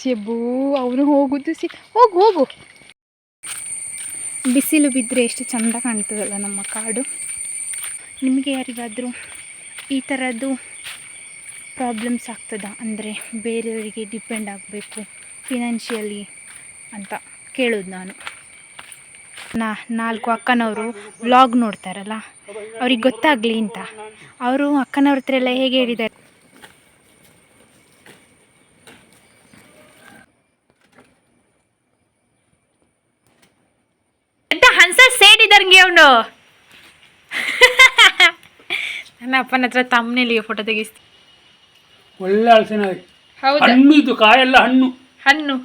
ಜಬ್ಬು ಅವನು ಹೋಗುದು ಸಿ ಹೋಗು ಹೋಗು. ಬಿಸಿಲು ಬಿದ್ದರೆ ಎಷ್ಟು ಚಂದ ಕಾಣ್ತದಲ್ಲ ನಮ್ಮ ಕಾಡು. ನಿಮಗೆ ಯಾರಿಗಾದರೂ ಈ ಥರದ್ದು ಪ್ರಾಬ್ಲಮ್ಸ್ ಆಗ್ತದ? ಅಂದರೆ ಬೇರೆಯವರಿಗೆ ಡಿಪೆಂಡ್ ಆಗಬೇಕು ಫಿನಾನ್ಷಿಯಲಿ ಅಂತ ಕೇಳೋದು ನಾನು. ನಾ ನಾಲ್ಕು ಅಕ್ಕನವರು ವ್ಲಾಗ್ ನೋಡ್ತಾರಲ್ಲ ಅವ್ರಿಗೆ ಗೊತ್ತಾಗಲಿ ಅಂತ. ಅವರು ಅಕ್ಕನವ್ರ ಹತ್ರ ಎಲ್ಲ ಹೇಗೆ ಹೇಳಿದ್ದಾರೆ? ಎಂತ ಹಂಸ ಸೇಡಿದಂಗೆ ಅವನು? ನನ್ನ ಅಪ್ಪನ ಹತ್ರ ತಮ್ಮನೇಲಿ ಫೋಟೋ ತೆಗಿಸ್ತೀನಿ. ಒಳ್ಳೆ ಹಲಸಿನ ಹೌದಾ? ಹಣ್ಣು ಇದು ಕಾಯೆಲ್ಲ ಹಣ್ಣು. ಹಣ್ಣು.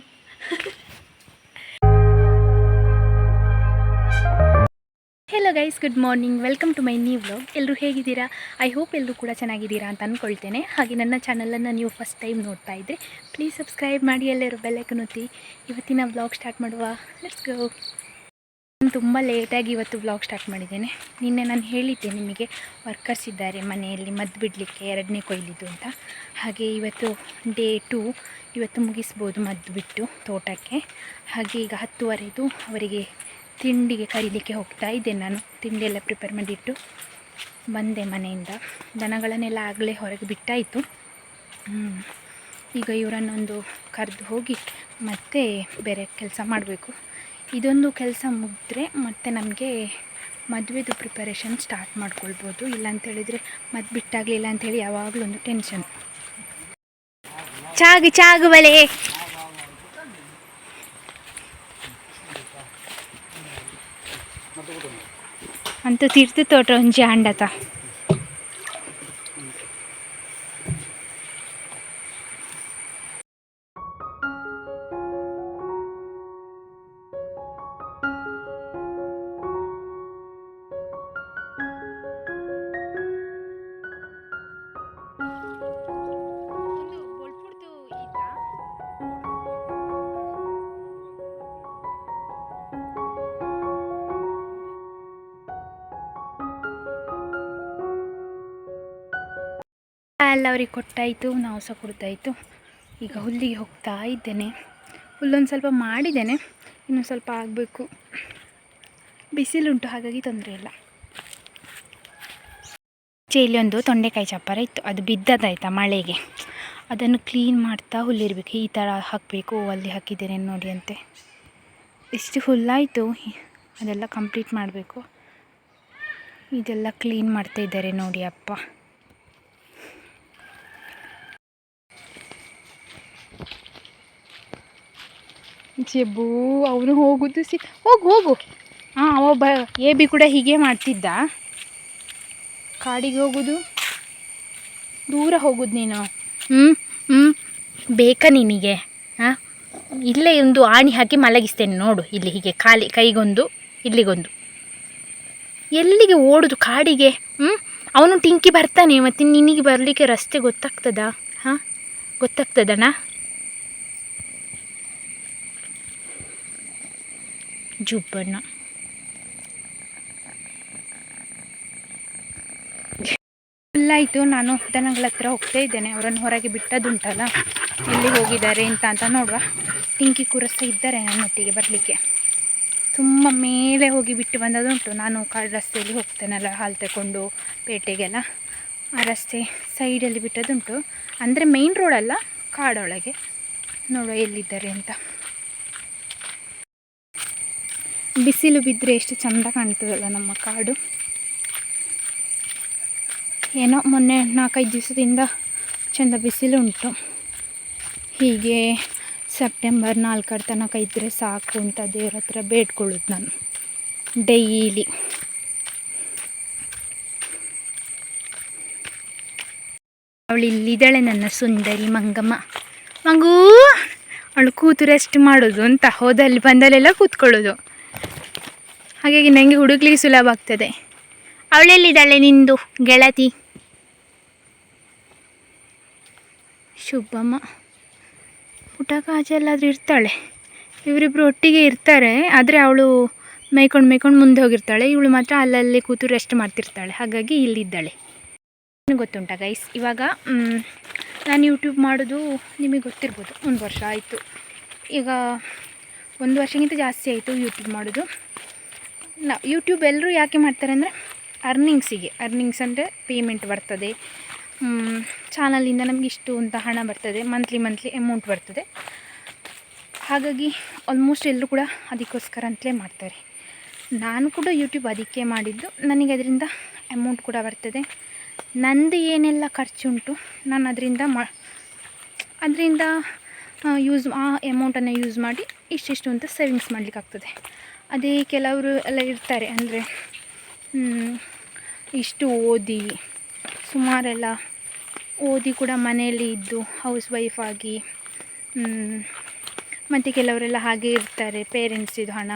Hello guys good morning welcome to my new vlog ಎಲ್ಲರೂ ಹೇಗಿದ್ದೀರಾ? ಐ ಹೋಪ್ ಎಲ್ಲರೂ ಕೂಡ ಚೆನ್ನಾಗಿದ್ದೀರಾ ಅಂತ ಅಂದ್ಕೊಳ್ತೇನೆ ಹಾಗೆ ನನ್ನ ಚಾನಲನ್ನು ನೀವು ಫಸ್ಟ್ ಟೈಮ್ ನೋಡ್ತಾ ಇದ್ದರೆ ಪ್ಲೀಸ್ ಸಬ್ಸ್ಕ್ರೈಬ್ ಮಾಡಿ, ಎಲ್ಲರೂ ಬೆಲ್ಲೈಕನ್ ಒತ್ತಿ. ಇವತ್ತಿನ ವ್ಲಾಗ್ ಸ್ಟಾರ್ಟ್ ಮಾಡುವ. ಲೆಟ್ಸ್ ಗೋ ನಾನು ತುಂಬ ಲೇಟಾಗಿ ಇವತ್ತು ವ್ಲಾಗ್ ಸ್ಟಾರ್ಟ್ ಮಾಡಿದ್ದೇನೆ. ನಿನ್ನೆ ನಾನು ಹೇಳಿದ್ದೆ ನಿಮಗೆ ವರ್ಕರ್ಸ್ ಇದ್ದಾರೆ ಮನೆಯಲ್ಲಿ, ಮದ್ದು ಬಿಡಲಿಕ್ಕೆ ಎರಡನೇ ಕೊಯ್ಲಿದ್ದು ಅಂತ. ಹಾಗೆ ಇವತ್ತು ಡೇ ಟು ಇವತ್ತು ಮುಗಿಸ್ಬೋದು ಮದ್ದು ಬಿಟ್ಟು ತೋಟಕ್ಕೆ. ಹಾಗೆ ಈಗ ಹತ್ತುವರೆದು ಅವರಿಗೆ ತಿಂಡಿಗೆ ಕರೀಲಿಕ್ಕೆ ಹೋಗ್ತಾ ಇದ್ದೆ ನಾನು. ತಿಂಡಿ ಎಲ್ಲ ಪ್ರಿಪೇರ್ ಮಾಡಿಟ್ಟು ಬಂದೆ ಮನೆಯಿಂದ. ದನಗಳನ್ನೆಲ್ಲ ಆಗಲೇ ಹೊರಗೆ ಬಿಟ್ಟಾಯಿತು. ಈಗ ಇವರನ್ನೊಂದು ಕರೆದು ಹೋಗಿ ಮತ್ತೆ ಬೇರೆ ಕೆಲಸ ಮಾಡಬೇಕು. ಇದೊಂದು ಕೆಲಸ ಮುಗಿದ್ರೆ ಮತ್ತೆ ನಮಗೆ ಮದುವೆದು ಪ್ರಿಪರೇಷನ್ ಸ್ಟಾರ್ಟ್ ಮಾಡ್ಕೊಳ್ಬೋದು. ಇಲ್ಲ ಅಂತೇಳಿದರೆ ಮದ್ದು ಬಿಟ್ಟಾಗಲಿಲ್ಲ ಅಂಥೇಳಿ ಯಾವಾಗಲೂ ಒಂದು ಟೆನ್ಷನ್ ಚಾಗು ಚಾಗು ಬಲೆ ಅಂತೂ ತೀರ್ಥ ತೋಟ ಒಂಜಿ ಅಂಡತ ಎಲ್ಲ ಅವ್ರಿಗೆ ಕೊಟ್ಟಾಯಿತು, ನಾವು ಸಹ ಕೊಡ್ತಾಯಿತ್ತು ಈಗ ಹುಲ್ಲಿಗೆ ಹೋಗ್ತಾ ಇದ್ದೇನೆ. ಹುಲ್ಲೊಂದು ಸ್ವಲ್ಪ ಮಾಡಿದ್ದೇನೆ ಇನ್ನೊಂದು ಸ್ವಲ್ಪ ಆಗಬೇಕು. ಬಿಸಿಲುಂಟು, ಹಾಗಾಗಿ ತೊಂದರೆ ಇಲ್ಲ. ಇಲ್ಲಿ ಒಂದು ತೊಂಡೆಕಾಯಿ ಚಪ್ಪರ ಇತ್ತು. ಅದು ಬಿದ್ದದಾಯ್ತಾ ಮಳೆಗೆ? ಅದನ್ನು ಕ್ಲೀನ್ ಮಾಡ್ತಾ ಹುಲ್ಲಿರಬೇಕು. ಈ ಥರ ಹಾಕಬೇಕು, ಅಲ್ಲಿ ಹಾಕಿದ್ದೇನೆ ನೋಡಿ ಅಂತೆ. ಎಷ್ಟು ಹುಲ್ಲಾಯಿತು. ಅದೆಲ್ಲ ಕಂಪ್ಲೀಟ್ ಮಾಡಬೇಕು. ಇದೆಲ್ಲ ಕ್ಲೀನ್ ಮಾಡ್ತಾ ಇದ್ದಾರೆ ನೋಡಿ ಅಪ್ಪ. ಜಬ್ಬು ಅವನು ಹೋಗುದು ಸಿ ಹೋಗು ಹೋಗು. ಹಾಂ ಅವ ಬ ಎ ಬಿ ಕೂಡ ಹೀಗೆ ಮಾಡ್ತಿದ್ದ. ಕಾಡಿಗೆ ಹೋಗುದು? ದೂರ ಹೋಗುದು ನೀನು? ಹ್ಞೂ ಹ್ಞೂ ಬೇಕಾ ನಿನಗೆ ಹಾಂ ಇಲ್ಲೇ ಒಂದು ಆಣಿ ಹಾಕಿ ಮಲಗಿಸ್ತೇನೆ ನೋಡು, ಇಲ್ಲಿ ಹೀಗೆ ಖಾಲಿ, ಕೈಗೊಂದು, ಇಲ್ಲಿಗೊಂದು. ಎಲ್ಲಿಗೆ ಓಡೋದು ಕಾಡಿಗೆ? ಹ್ಞೂ ಅವನು ಟಿಂಕಿ ಬರ್ತಾನೆ, ಮತ್ತು ನಿನಗೆ ಬರಲಿಕ್ಕೆ ರಸ್ತೆ ಗೊತ್ತಾಗ್ತದಾ? ಹಾಂ? ಗೊತ್ತಾಗ್ತದಣ್ಣ ಜುಬ್ಬಣ್ಣ ಆಯಿತು. ನಾನು ದನಗಳ ಹತ್ರ ಹೋಗ್ತಾ ಇದ್ದೇನೆ. ಅವರನ್ನು ಹೊರಗೆ ಬಿಟ್ಟದುಂಟಲ್ಲ ಎಲ್ಲಿ ಹೋಗಿದ್ದಾರೆ ಅಂತ ಅಂತ ನೋಡುವ. ಟಿಂಕಿ ಕುರಸ ಇದ್ದಾರೆ ನನ್ನೊಟ್ಟಿಗೆ ಬರಲಿಕ್ಕೆ. ತುಂಬ ಮೇಲೆ ಹೋಗಿ ಬಿಟ್ಟು ಬಂದದುಂಟು ನಾನು ಕಾಡು ರಸ್ತೆಯಲ್ಲಿ ಹೋಗ್ತೇನಲ್ಲ, ಹಾಲು ತಗೊಂಡು ಪೇಟೆಗೆಲ್ಲ. ಆ ರಸ್ತೆ ಸೈಡಲ್ಲಿ ಬಿಟ್ಟದುಂಟು ಅಂದರೆ ಮೇಯ್ನ್ ರೋಡಲ್ಲ ಕಾಡೊಳಗೆ. ನೋಡುವ ಎಲ್ಲಿದ್ದಾರೆ ಅಂತ. ಬಿಸಿಲು ಬಿದ್ದರೆ ಎಷ್ಟು ಚಂದ ಕಾಣ್ತದಲ್ಲ ನಮ್ಮ ಕಾಡು. ಏನೋ ಮೊನ್ನೆ ನಾಲ್ಕೈದು ದಿವಸದಿಂದ ಚಂದ ಬಿಸಿಲು ಉಂಟು. ಹೀಗೆ ಸೆಪ್ಟೆಂಬರ್ ನಾಲ್ಕರ ತನಕ ಇದ್ದರೆ ಸಾಕು ಅಂತ ದೇವ್ರ ಹತ್ರ ಬೇಡ್ಕೊಳ್ಳೋದು ನಾನು. ಡೈಲಿ. ಅವಳು ಇಲ್ಲಿದ್ದಾಳೆ ನನ್ನ ಸುಂದರಿ ಮಂಗಮ್ಮ. ಮಂಗೂ, ಅವಳು ಕೂತು ರೆಸ್ಟ್ ಮಾಡೋದು ಅಂತ ಹೋದಲ್ಲಿ ಬಂದಲ್ಲೆಲ್ಲ ಕೂತ್ಕೊಳ್ಳೋದು. ಹಾಗಾಗಿ ನನಗೆ ಹುಡುಕ್ಲಿಕ್ಕೆ ಸುಲಭ ಆಗ್ತದೆ. ಅವಳೆಲ್ಲಿದ್ದಾಳೆ ನಿಂದು ಗೆಳತಿ? ಶುಭಮ್ಮ. ಊಟ ಕಾಜೆಲ್ಲಾದರೂ ಇರ್ತಾಳೆ. ಇವರಿಬ್ಬರು ಒಟ್ಟಿಗೆ ಇರ್ತಾರೆ, ಆದರೆ ಅವಳು ಮೇಯ್ಕೊಂಡು ಮೇಯ್ಕೊಂಡು ಮುಂದೆ ಹೋಗಿರ್ತಾಳೆ. ಇವಳು ಮಾತ್ರ ಅಲ್ಲಲ್ಲಿ ಕೂತು ರೆಸ್ಟ್ ಮಾಡ್ತಿರ್ತಾಳೆ. ಹಾಗಾಗಿ ಇಲ್ಲಿದ್ದಾಳೆ. ನನಗೆ ಗೊತ್ತುಂಟ ಗೈಸ್ ಇವಾಗ ನಾನು ಯೂಟ್ಯೂಬ್ ಮಾಡೋದು ನಿಮಗೆ ಗೊತ್ತಿರ್ಬೋದು. ಒಂದು ವರ್ಷ ಆಯಿತು. ಈಗ ಒಂದು ವರ್ಷಕ್ಕಿಂತ ಜಾಸ್ತಿ ಆಯಿತು ಯೂಟ್ಯೂಬ್ ಮಾಡೋದು. ನಾ ಯೂಟ್ಯೂಬ್ ಎಲ್ಲರೂ ಯಾಕೆ ಮಾಡ್ತಾರೆ ಅಂದರೆ ಅರ್ನಿಂಗ್ಸಿಗೆ ಅರ್ನಿಂಗ್ಸ್ ಅಂದರೆ ಪೇಮೆಂಟ್ ಬರ್ತದೆ. ಚಾನಲಿಂದ ನಮಗೆ ಇಷ್ಟು ಅಂತ ಹಣ ಬರ್ತದೆ ಮಂತ್ಲಿ ಮಂತ್ಲಿ ಅಮೌಂಟ್ ಬರ್ತದೆ. ಹಾಗಾಗಿ ಆಲ್ಮೋಸ್ಟ್ ಎಲ್ಲರೂ ಕೂಡ ಅದಕ್ಕೋಸ್ಕರ ಅಂತಲೇ ಮಾಡ್ತಾರೆ. ನಾನು ಕೂಡ ಯೂಟ್ಯೂಬ್ ಅದಕ್ಕೆ ಮಾಡಿದ್ದು, ನನಗೆ ಅದರಿಂದ ಅಮೌಂಟ್ ಕೂಡ ಬರ್ತದೆ. ನಂದು ಏನೆಲ್ಲ ಖರ್ಚುಂಟು, ನಾನು ಅದರಿಂದ ಮಾ, ಅದರಿಂದ ಯೂಸ್ ಆ ಅಮೌಂಟನ್ನು ಯೂಸ್ ಮಾಡಿ ಇಷ್ಟಿಷ್ಟು ಅಂತ ಸೇವಿಂಗ್ಸ್ ಮಾಡಲಿಕ್ಕಾಗ್ತದೆ. ಅದೇ ಕೆಲವರು ಎಲ್ಲ ಇರ್ತಾರೆ ಅಂದರೆ ಇಷ್ಟು ಓದಿ, ಸುಮಾರೆಲ್ಲ ಓದಿ ಕೂಡ ಮನೆಯಲ್ಲಿ ಇದ್ದು ಹೌಸ್ ವೈಫ್ ಆಗಿ ಮತ್ತು ಕೆಲವರೆಲ್ಲ ಹಾಗೆ ಇರ್ತಾರೆ ಪೇರೆಂಟ್ಸ್ ಇದು ಹಣ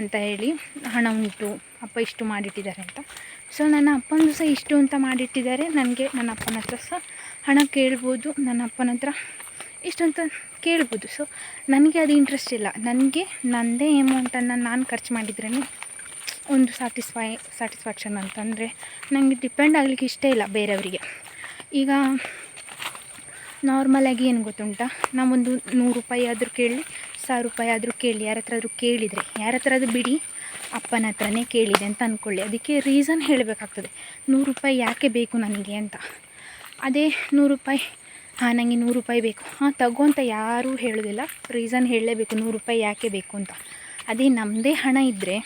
ಅಂತ ಹೇಳಿ ಹಣ ಉಂಟು, ಅಪ್ಪ ಇಷ್ಟು ಮಾಡಿಟ್ಟಿದ್ದಾರೆ ಅಂತ. ಸೊ ನನ್ನ ಅಪ್ಪನೂ ಸಹ ಇಷ್ಟು ಅಂತ ಮಾಡಿಟ್ಟಿದ್ದಾರೆ. ನನಗೆ ನನ್ನ ಅಪ್ಪನ ಹತ್ರ ಸಹ ಹಣ ಕೇಳ್ಬೋದು, ನನ್ನ ಅಪ್ಪನ ಹತ್ರ ಇಷ್ಟು ಅಂತ ಕೇಳ್ಬೋದು. ಸೊ ನನಗೆ ಅದು ಇಂಟ್ರೆಸ್ಟ್ ಇಲ್ಲ. ನನಗೆ ನನ್ನದೇ ಅಮೌಂಟನ್ನು ನಾನು ಖರ್ಚು ಮಾಡಿದ್ರೇ ಒಂದು ಸ್ಯಾಟಿಸ್ಫೈ ಸ್ಯಾಟಿಸ್ಫ್ಯಾಕ್ಷನ್ ಅಂತಂದರೆ ನನಗೆ ಡಿಪೆಂಡ್ ಆಗಲಿಕ್ಕೆ ಇಷ್ಟ ಇಲ್ಲ ಬೇರೆಯವರಿಗೆ. ಈಗ ನಾರ್ಮಲಾಗಿ ಏನು ಗೊತ್ತುಂಟಾ? ನಾವೊಂದು ನೂರು ರೂಪಾಯಿ ಆದರೂ ಕೇಳಿ, ಸಾವಿರ ರೂಪಾಯಿ ಆದರೂ ಕೇಳಿ, ಯಾರ ಹತ್ರ ಆದರೂ ಕೇಳಿದರೆ, ಯಾರ ಹತ್ರ ಅದು ಬಿಡಿ, ಅಪ್ಪನ ಹತ್ರನೇ ಕೇಳಿದೆ ಅಂತ ಅಂದ್ಕೊಳ್ಳಿ ಅದಕ್ಕೆ ರೀಸನ್ ಹೇಳಬೇಕಾಗ್ತದೆ. ನೂರು ರೂಪಾಯಿ ಯಾಕೆ ಬೇಕು ನನಗೆ ಅಂತ. ಅದೇ ನೂರು ರೂಪಾಯಿ ಹಾಂ ನನಗೆ ನೂರು ರೂಪಾಯಿ ಬೇಕು. ಹಾಂ, ತಗೋ ಅಂತ ಯಾರೂ ಹೇಳೋದಿಲ್ಲ. ರೀಸನ್ ಹೇಳಲೇಬೇಕು, ನೂರು ರೂಪಾಯಿ ಯಾಕೆ ಬೇಕು ಅಂತ. ಅದೇ ನಮ್ಮದೇ ಹಣ ಇದ್ದರೆ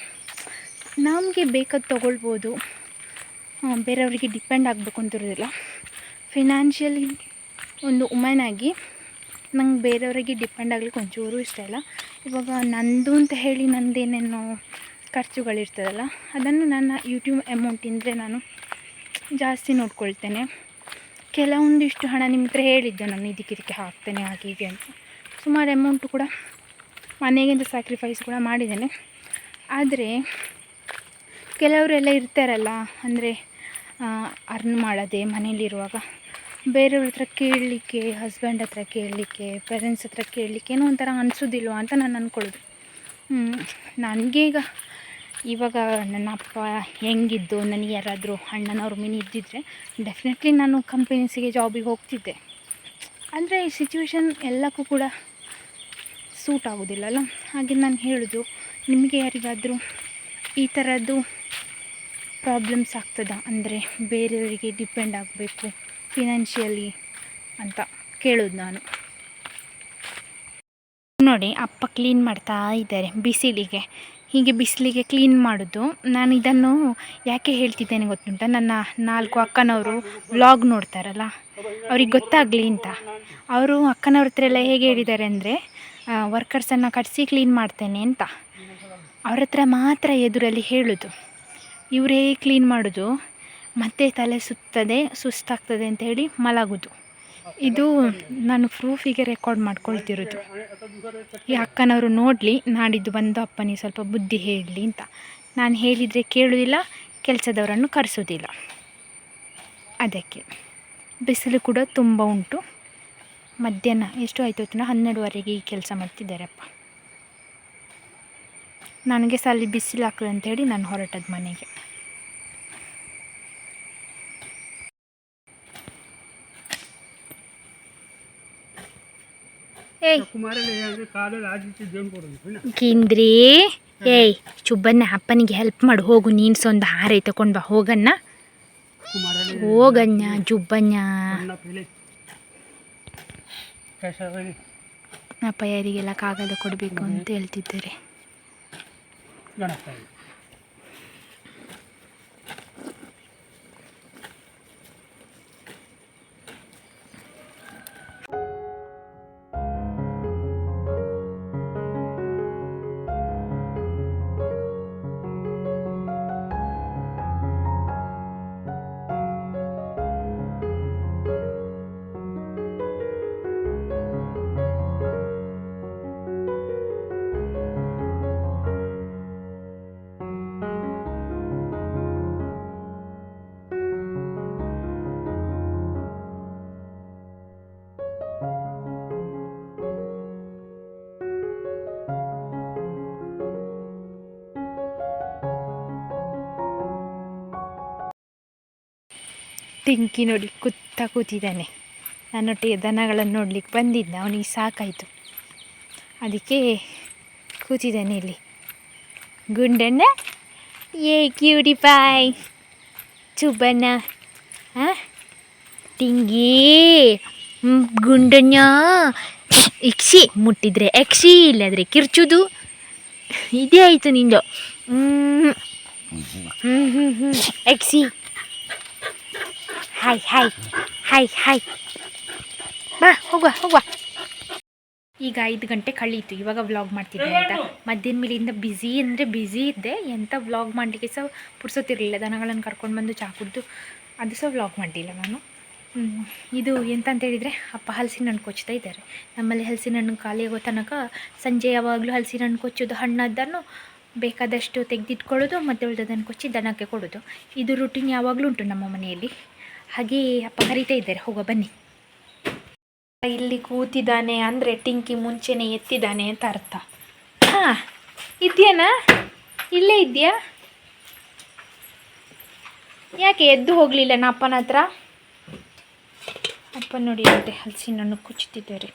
ನಮಗೆ ಬೇಕಾದ ತೊಗೊಳ್ಬೋದು. ಬೇರೆಯವರಿಗೆ ಡಿಪೆಂಡ್ ಆಗಬೇಕು ಅಂತ ಇರೋದಿಲ್ಲ. ಫಿನಾನ್ಷಿಯಲಿ ಒಂದು ವುಮೆನ್ ಆಗಿ ನಂಗೆ ಬೇರೆಯವರಿಗೆ ಡಿಪೆಂಡ್ ಆಗಲಿಕ್ಕೆ ಒಂಚೂರು ಇಷ್ಟ ಇಲ್ಲ. ಇವಾಗ ನಂದು ಅಂತ ಹೇಳಿ ನಂದೇನೇನೋ ಖರ್ಚುಗಳಿರ್ತದಲ್ಲ, ಅದನ್ನು ನನ್ನ ಯೂಟ್ಯೂಬ್ ಅಮೌಂಟಿಂದರೆ ನಾನು ಜಾಸ್ತಿ ನೋಡ್ಕೊಳ್ತೇನೆ. ಕೆಲವೊಂದಿಷ್ಟು ಹಣ ನಿಮ್ಮ ಹತ್ರ ಹೇಳಿದ್ದೆ, ನಾನು ಇದಕ್ಕೆ ಇದಕ್ಕೆ ಹಾಕ್ತೇನೆ, ಹಾಗೆ ಹೀಗೆ ಅಂತ. ಸುಮಾರು ಅಮೌಂಟು ಕೂಡ ಮನೆಗಿಂತ ಸ್ಯಾಕ್ರಿಫೈಸ್ ಕೂಡ ಮಾಡಿದ್ದೇನೆ. ಆದರೆ ಕೆಲವರೆಲ್ಲ ಇರ್ತಾರಲ್ಲ, ಅಂದರೆ ಅರ್ನ್ ಮಾಡೋದೆ ಮನೇಲಿರುವಾಗ ಬೇರೆಯವ್ರ ಹತ್ರ ಕೇಳಲಿಕ್ಕೆ ಹಸ್ಬೆಂಡ್ ಹತ್ರ ಕೇಳಲಿಕ್ಕೆ ಪೇರೆಂಟ್ಸ್ ಹತ್ರ ಕೇಳಲಿಕ್ಕೆ ಏನೋ ಒಂಥರ ಅನಿಸೋದಿಲ್ವ ಅಂತ ನಾನು ಅಂದ್ಕೊಳ್ಳೋದು ನನಗೆ ಈಗ ಇವಾಗ ನನ್ನ ಅಪ್ಪ ಹೆಂಗಿದ್ದು, ನನಗೆ ಯಾರಾದರೂ ಅಣ್ಣನವ್ರ ಮಿನಿ ಇದ್ದಿದ್ದರೆ ಡೆಫಿನೆಟ್ಲಿ ನಾನು ಕಂಪನೀಸಿಗೆ ಜಾಬಿಗೆ ಹೋಗ್ತಿದ್ದೆ. ಅಂದರೆ ಈ ಸಿಚುವೇಶನ್ ಎಲ್ಲಕ್ಕೂ ಕೂಡ ಸೂಟ್ ಆಗೋದಿಲ್ಲಲ್ಲ? ಹಾಗೆ ನಾನು ಹೇಳಿದ್ರು ನಿಮಗೆ ಯಾರಿಗಾದರೂ ಈ ಥರದ್ದು ಪ್ರಾಬ್ಲಮ್ಸ್ ಆಗ್ತದಾ? ಅಂದರೆ ಬೇರೆಯವರಿಗೆ ಡಿಪೆಂಡ್ ಆಗಬೇಕು ಫಿನಾನ್ಷಿಯಲಿ ಅಂತ ಕೇಳೋದು ನಾನು. ನೋಡಿ, ಅಪ್ಪ ಕ್ಲೀನ್ ಮಾಡ್ತಾ ಇದ್ದಾರೆ, ಬಿಸಿಲಿಗೆ. ಹೀಗೆ ಬಿಸಿಲಿಗೆ ಕ್ಲೀನ್ ಮಾಡೋದು. ನಾನು ಇದನ್ನು ಯಾಕೆ ಹೇಳ್ತಿದ್ದೇನೆ ಗೊತ್ತುಂಟ? ನನ್ನ ನಾಲ್ಕು ಅಕ್ಕನವರು ವ್ಲಾಗ್ ನೋಡ್ತಾರಲ್ಲ, ಅವ್ರಿಗೆ ಗೊತ್ತಾಗಲಿ ಅಂತ. ಅವರು ಅಕ್ಕನವ್ರ ಹತ್ರ ಎಲ್ಲ ಹೇಗೆ ಹೇಳಿದ್ದಾರೆ ಅಂದರೆ ವರ್ಕರ್ಸನ್ನು ಕಟ್ಸಿ ಕ್ಲೀನ್ ಮಾಡ್ತೇನೆ ಅಂತ. ಅವ್ರ ಹತ್ರ ಮಾತ್ರ ಎದುರಲ್ಲಿ ಹೇಳೋದು. ಇವರೇ ಕ್ಲೀನ್ ಮಾಡೋದು. ಮತ್ತೆ ತಲೆ ಸುತ್ತದೆ, ಸುಸ್ತಾಗ್ತದೆ ಅಂತ ಹೇಳಿ ಮಲಗೋದು. ಇದು ನಾನು ಪ್ರೂಫಿಗೆ ರೆಕಾರ್ಡ್ ಮಾಡ್ಕೊಳ್ತಿರೋದು. ಈ ಅಕ್ಕನವರು ನೋಡಲಿ, ನಾಡಿದ್ದು ಬಂದು ಅಪ್ಪನಿಗೆ ಸ್ವಲ್ಪ ಬುದ್ಧಿ ಹೇಳಲಿ ಅಂತ. ನಾನು ಹೇಳಿದರೆ ಕೇಳೋದಿಲ್ಲ, ಕೆಲಸದವರನ್ನು ಕರೆಸೋದಿಲ್ಲ. ಅದಕ್ಕೆ ಬಿಸಿಲು ಕೂಡ ತುಂಬ ಉಂಟು. ಮಧ್ಯಾಹ್ನ ಎಷ್ಟು ಆಯಿತು ಹೊತ್ತಿನ ಹನ್ನೆರಡುವರೆಗೆ ಈ ಕೆಲಸ ಮಾಡ್ತಿದ್ದಾರಪ್ಪ. ನನಗೆ ಸಾಲಿ ಬಿಸಿಲು ಆಗ್ತದೆ ಅಂತೇಳಿ ನಾನು ಹೊರಟದ ಮನೆಗೆ. ಕಿಂದ್ರಿ. ಏಯ್ ಚುಬ್ಬನ್ನ ಅಪ್ಪನಿಗೆ ಹೆಲ್ಪ್ ಮಾಡು ಹೋಗು ನೀನು ಸೊಂದು ಹಾರೈ ತಗೊಂಡು ಬಾ ಹೋಗಣ್ಣ. ಹೋಗಣ್ಣ ಜುಬ್ಬಣ್ಣ ಅಪ್ಪ ಯಾರಿಗೆಲ್ಲ ಕಾಗದ ಕೊಡಬೇಕು ಅಂತ ಹೇಳ್ತಿದ್ದಾರೆ. ಟಿಂಕಿ ನೋಡಿ ಕುತ್ತ ಕೂತಿದ್ದಾನೆ. ನನ್ನೊಟ್ಟಿಗೆ ದನಗಳನ್ನು ನೋಡ್ಲಿಕ್ಕೆ ಬಂದಿದ್ದ. ಅವನಿಗೆ ಸಾಕಾಯಿತು. ಅದಕ್ಕೆ ಕೂತಿದ್ದಾನೆ ಇಲ್ಲಿ. ಗುಂಡಣ್ಣ? ಏ ಕ್ಯೂಡಿ ಪಾಯ್ ಚುಬ್ಬಣ್ಣ? ಹಾಂ ಟಿಂಗಿ? ಗುಂಡಣ್ಣ? ಎಕ್ಸಿ ಮುಟ್ಟಿದ್ರೆ ಎಕ್ಷಿ ಇಲ್ಲದ್ರೆ ಕಿರ್ಚುದು. ಇದೇ ಆಯಿತು ನಿಂದು. ಹ್ಞೂ ಹ್ಞೂ ಹ್ಞೂ ಹ್ಞೂ ಎಕ್ಸಿ ಹಾಯ್ ಹಾಯ್ ಹಾಯ್ ಹಾಯ್ ಬಾ ಹೋಗುವ ಹೋಗುವ. ಈಗ ಐದು ಗಂಟೆ ಕಳೀತು. ಇವಾಗ ವ್ಲಾಗ್ ಮಾಡ್ತಿದ್ದೆ ಅಂತ. ಮಧ್ಯಾಹ್ನ ಮೇಲಿಂದ ಬ್ಯುಸಿ ಅಂದರೆ ಬ್ಯುಸಿ ಇದ್ದೆ. ಎಂಥ ವ್ಲಾಗ್ ಮಾಡಲಿಕ್ಕೆ ಸಹ ಪುರ್ಸೋತಿರಲಿಲ್ಲ ದನಗಳನ್ನು ಕರ್ಕೊಂಡು ಬಂದು ಚಾ ಕುಡಿದು ಅದು ಸಹ ವ್ಲಾಗ್ ಮಾಡಲಿಲ್ಲ ನಾನು. ಇದು ಎಂತ ಅಂತ ಹೇಳಿದರೆ ಅಪ್ಪ ಹಲಸಿನ ಹಣ್ಣು ಕೊಚ್ತಾ ಇದ್ದಾರೆ. ನಮ್ಮಲ್ಲಿ ಹಲಸಿನ ಹಣ್ಣು ಖಾಲಿ ಆಗೋ ತನಕ ಸಂಜೆ ಯಾವಾಗಲೂ ಹಲಸಿನ ಹಣ್ಣು ಕೊಚ್ಚೋದು ಹಣ್ಣದ್ದನ್ನು ಬೇಕಾದಷ್ಟು ತೆಗೆದಿಟ್ಕೊಳ್ಳೋದು ಮತ್ತು ಉಳಿದದನ್ನು ಕೊಚ್ಚಿ ದನಕ್ಕೆ ಕೊಡೋದು. ಇದು ರುಟೀನ್ ಯಾವಾಗಲೂ ಉಂಟು ನಮ್ಮ ಮನೆಯಲ್ಲಿ. ಹಾಗೆ ಅಪ್ಪ ಕರಿತಾ ಇದ್ದಾರೆ. ಹೋಗೋ ಬನ್ನಿ. ಇಲ್ಲಿ ಕೂತಿದ್ದಾನೆ ಅಂದರೆ ಟಿಂಕಿ ಮುಂಚೆನೇ ಎತ್ತಿದ್ದಾನೆ ಅಂತ ಅರ್ಥ. ಹಾಂ, ಇದೆಯಾನಾ? ಇಲ್ಲೇ ಇದೆಯಾ? ಯಾಕೆ ಎದ್ದು ಹೋಗಲಿಲ್ಲ ನಾ ಅಪ್ಪನ ಹತ್ರ? ಅಪ್ಪ ನೋಡಿ ಅಂತೆ ಹಲಸಿನನ್ನು ಕೊಚ್ಚುತ್ತಿದ್ದಾರೆ. ಕುಚ್ಚುತ್ತಿದ್ದಾರೆ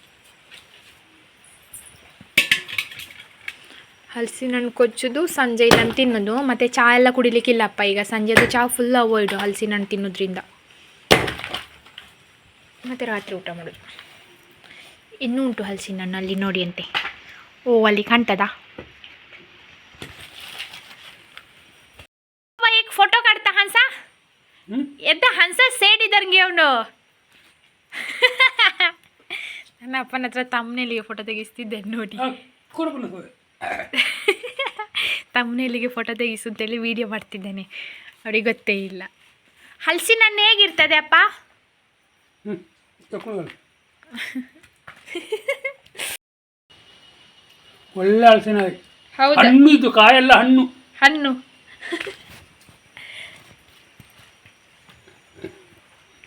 ಹಲಸಿನ ಹಣ್ಣು ಕೊಚ್ಚೋದು ಸಂಜೆ ನಾನು ತಿನ್ನೋದು, ಮತ್ತು ಚಹಾ ಎಲ್ಲ ಕುಡಿಲಿಕ್ಕಿಲ್ಲಪ್ಪ ಈಗ ಸಂಜೆದು ಚಹಾ ಫುಲ್ ಅವಾಯ್ಡು ಹಲಸಿನಣ್ಣು ತಿನ್ನೋದ್ರಿಂದ. ಮತ್ತು ರಾತ್ರಿ ಊಟ ಮಾಡೋದು. ಇನ್ನೂ ಉಂಟು ಹಲಸಿನ ಅಲ್ಲಿ ನೋಡಿ ಅಂತೆ. ಓ ಅಲ್ಲಿ ಕಾಣ್ತದ? ಈಗ ಫೋಟೋ ಕಾಡ್ತಾ ಹಂಸ? ಎದ್ದ ಹಂಸ ಸೇಡಿದಂಗೆ ಅವನು. ನನ್ನ ಅಪ್ಪನ ಹತ್ರ ತಮ್ಮನೇಲಿಗೆ ಫೋಟೋ ತೆಗಿಸ್ತಿದ್ದೆ ನೋಡಿ. ತಮ್ಮನೇಲಿಗೆ ಫೋಟೋ ತೆಗಿಸು ಅಂತೇಳಿ ವೀಡಿಯೋ ಮಾಡ್ತಿದ್ದೇನೆ. ಅವ್ರಿಗೆ ಗೊತ್ತೇ ಇಲ್ಲ. ಹಲಸಿನ ಹೇಗಿರ್ತದೆ ಅಪ್ಪ? ತಗೊಂಡು ಒಳ್ಳೆ ಹಲಸಿನ ಹೌದಾ? ಹಣ್ಣು ಇದು ಕಾಯೆಲ್ಲ ಹಣ್ಣು. ಹಣ್ಣು.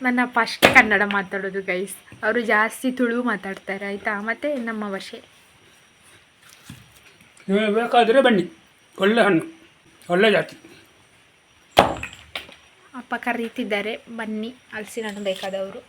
ನನ್ನ ಅಪ್ಪ ಅಷ್ಟೇ ಕನ್ನಡ ಮಾತಾಡೋದು ಗೈಸ್ ಅವರು ಜಾಸ್ತಿ ತುಳು ಮಾತಾಡ್ತಾರೆ ಆಯ್ತಾ? ಮತ್ತೆ ನಮ್ಮ ಭಾಷೆ ನಿಮಗೆ ಬೇಕಾದರೆ ಬನ್ನಿ. ಒಳ್ಳೆ ಹಣ್ಣು ಒಳ್ಳೆ ಜಾತಿ. ಅಪ್ಪ ಕರೀತಿದ್ದಾರೆ ಬನ್ನಿ. ಹಲಸಿನ ಹಣ್ಣು ಬೇಕಾದವರು.